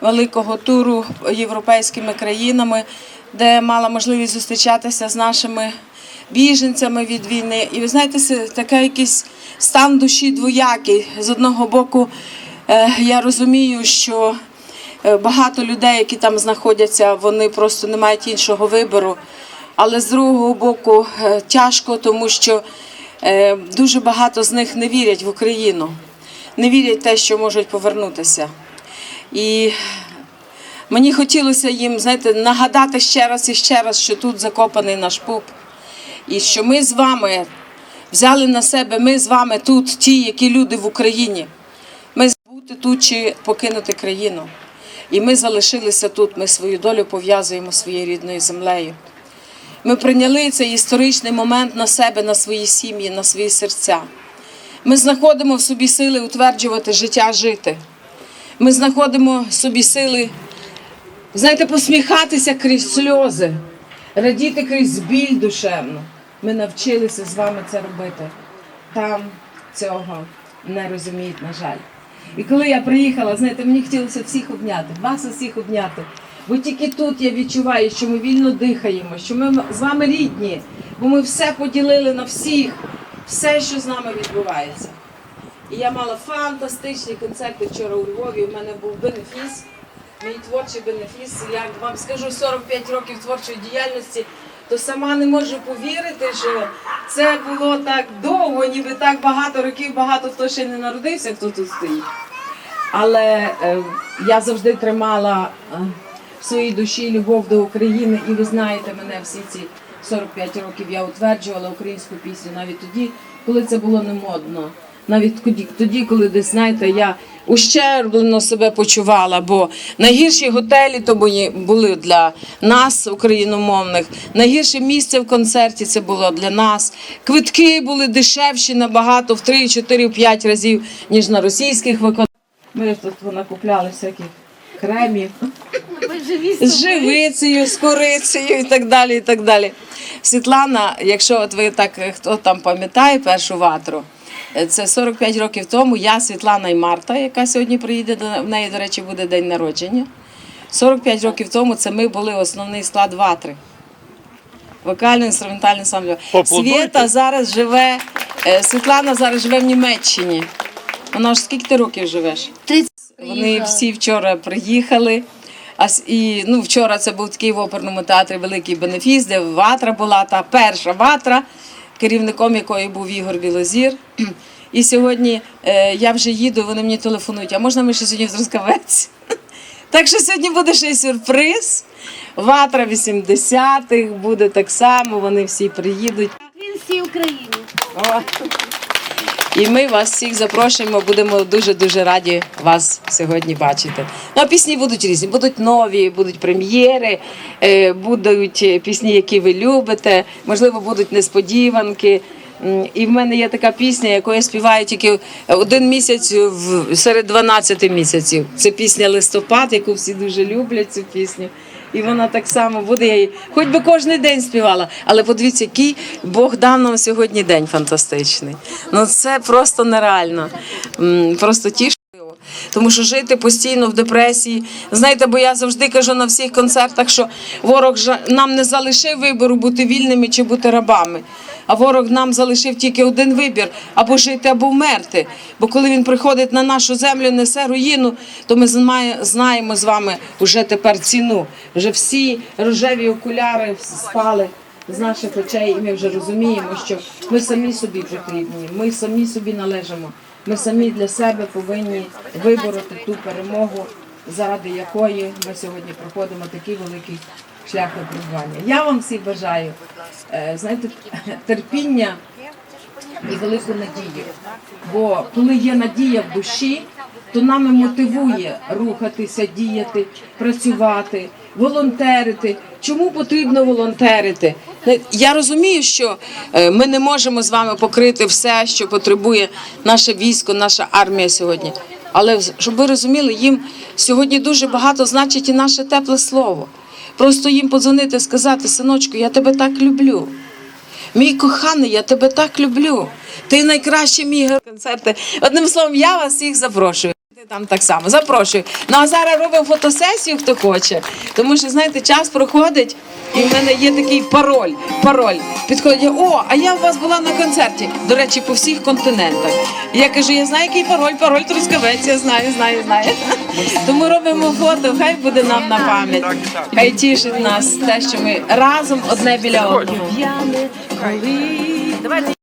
Великого туру європейськими країнами, де мала можливість зустрічатися з нашими біженцями від війни. І ви знаєте, це такий якийсь стан душі двоякий. З одного боку, е, я розумію, що е, багато людей, які там знаходяться, вони просто не мають іншого вибору. Але з другого боку, е, тяжко, тому що дуже багато з них не вірять в Україну, не вірять в те, що можуть повернутися. І мені хотілося їм, знаєте, нагадати ще раз і ще раз, що тут закопаний наш пуп. І що ми з вами взяли на себе, ми з вами тут, ті, які люди в Україні. Ми бути тут чи покинути країну. І ми залишилися тут, ми свою долю пов'язуємо своєю рідною землею. Ми прийняли цей історичний момент на себе, на свої сім'ї, на свої серця. Ми знаходимо в собі сили утверджувати життя жити. Ми знаходимо собі сили, знаєте, посміхатися крізь сльози, радіти крізь біль душевну. Ми навчилися з вами це робити. Там цього не розуміють, на жаль. І коли я приїхала, знаєте, мені хотілося всіх обняти, вас усіх обняти. Бо тільки тут я відчуваю, що ми вільно дихаємо, що ми з вами рідні, бо ми все поділили на всіх, все, що з нами відбувається. І я мала фантастичні концерти вчора у Львові. У мене був бенефіс, мій творчий бенефіс. Я вам скажу 45 років творчої діяльності, то сама не можу повірити, що це було так довго, ніби так багато років, багато хто ще не народився, хто тут стоїть. Але е, я завжди тримала е, в своїй душі любов до України, і ви знаєте мене всі ці 45 років я утверджувала українську пісню навіть тоді, коли це було не модно. Навіть тоді, коли десь знаєте, я ущерблено себе почувала, бо найгірші готелі то були- для нас, україномовних. Найгірше місце в концерті це було для нас. Квитки були дешевші набагато в 3, 4, 5 разів, ніж на російських виконаннях. Ми тут накупляли всяких кремів з живицею, з корицею і так далі. і так далі. Світлана, якщо от ви так хто там пам'ятає першу ватру, е, це 45 років тому. Я Світлана і Марта, яка сьогодні приїде до в неї, до речі, буде день народження. 45 років тому це ми були основний склад ватри. Вокально-інструментальний ансамбль. Світа зараз живе, е, Світлана зараз живе в Німеччині. Вона ж скільки ти років живеш? 30 Вони всі вчора приїхали. А і ну, вчора це був такий в оперному театрі великий бенефіс, де ватра була та перша ватра, керівником якої був Ігор Білозір. І сьогодні е, я вже їду, вони мені телефонують, а можна ми ще сьогодні в Трускавець? Так що сьогодні буде ще й сюрприз. Ватра 80-х буде так само, вони всі приїдуть. Він всій Україні. О. І ми вас всіх запрошуємо, будемо дуже-дуже раді вас сьогодні бачити. Ну, а пісні будуть різні, будуть нові, будуть прем'єри, е, будуть е, пісні, які ви любите, можливо, будуть несподіванки. І в мене є така пісня, яку я співаю тільки один місяць в- серед 12 місяців. Це пісня Листопад, яку всі дуже люблять цю пісню. І вона так само буде. Я її хоч би кожен день співала. Але подивіться, який Бог дав нам сьогодні день фантастичний. Ну це просто нереально. Просто тішно. Тому що жити постійно в депресії. Знаєте, бо я завжди кажу на всіх концертах, що ворог нам не залишив вибору бути вільними чи бути рабами. А ворог нам залишив тільки один вибір або жити, або вмерти. Бо коли він приходить на нашу землю, несе руїну, то ми знаємо з вами вже тепер ціну. Вже всі рожеві окуляри спали з наших очей, і ми вже розуміємо, що ми самі собі потрібні, ми самі собі належимо. Ми самі для себе повинні вибороти ту перемогу, заради якої ми сьогодні проходимо такий великий шлях випробування. Я вам всім бажаю, е, знаєте, терпіння і велику надію. Бо коли є надія в душі, то нами мотивує рухатися, діяти, працювати, волонтерити. Чому потрібно волонтерити? Е, Я розумію, що е, ми не можемо з вами покрити все, що потребує наше військо, наша армія сьогодні. Але щоб ви розуміли, їм сьогодні дуже багато значить і наше тепле слово. Просто їм подзвонити, сказати, синочку, я тебе так люблю. Мій коханий, я тебе так люблю. Ти найкращий мій герой». концерти. Одним словом, я вас всіх запрошую. Там так само запрошую. Ну а зараз робимо фотосесію, хто хоче. Тому що знаєте, час проходить, і в мене є такий пароль. Пароль. Підходять, о, а я у вас була на концерті. До речі, по всіх континентах. Я кажу, я знаю, який пароль, пароль Трускавець, я знаю, знаю, знаю. Тому робимо фото, хай буде нам на пам'ять. Хай тішить нас те, що ми разом одне біля одного. Давайте